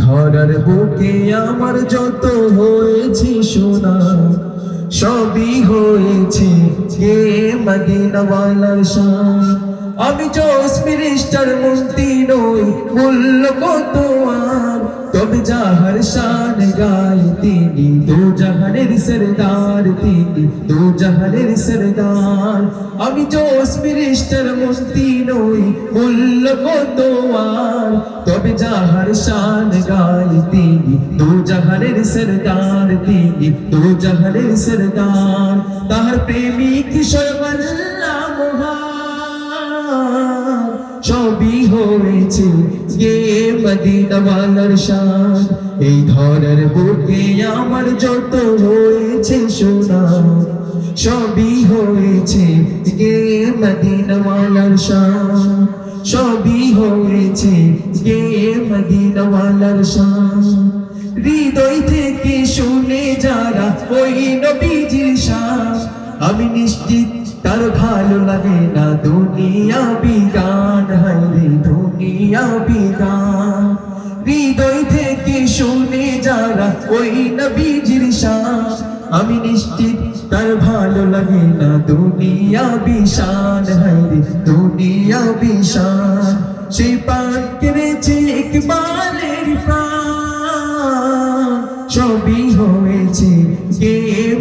ধরার বুকে আমার যত হয়েছি সোনা, সবই হয়েছে কে মদিনাওয়ালার শান। আমি জোস মিনিস্টার মন্ত্রী নই মূল্য কত আর তবে যাহার শান গায় তিনি, দু জাহানের সরদার তিনি, দু জাহানের সরদার। আমি জোস মিনিস্টার মন্ত্রী নই, মূল্য কত আর। তবে যাহার শান গায় তিনি, দু জাহানের সরদার তিনি, দু জাহানের সরদার। তাহার প্রেমিক সর্বল্লাহ সবই হয়েছে গে মদিনাওয়ালার শান। এই ধরার বুকে আমার যত হয়েছে সোনা সবই হয়েছে গে মদিনাওয়ালার শান। সবই হয়েছে গে মদিনাওয়ালার শান। হৃদয় থেকে শুনে যারা ওই নবীজির শান, আমি নিশ্চিত তার ভালো লাগে না দুনিয়া হাইরে দুনিয়া বিগান হৃদয় থেকে শুনে যারা ওই নবীজির শান, আমি নিশ্চিত তার ভালো লাগে না দুনিয়া বিশান হাইরে দুনিয়া বিশান সেই পান কেড়েছে একবালের প্রাণ। সবই হয়েছে গে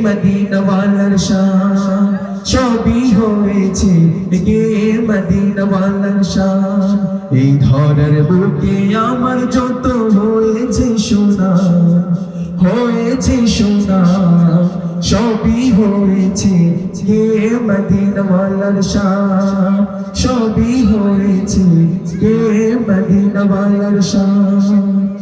মদিনাওয়ালার শান। সবই হয়েছে গে মদিনাওয়ালার শান এই ধরার বুকে আমার যত হয়েছে সোনা হয়েছে সোনা, সবই হয়েছে গে মদিনাওয়ালার শান সবই হয়েছে গে মদিনাওয়ালার শান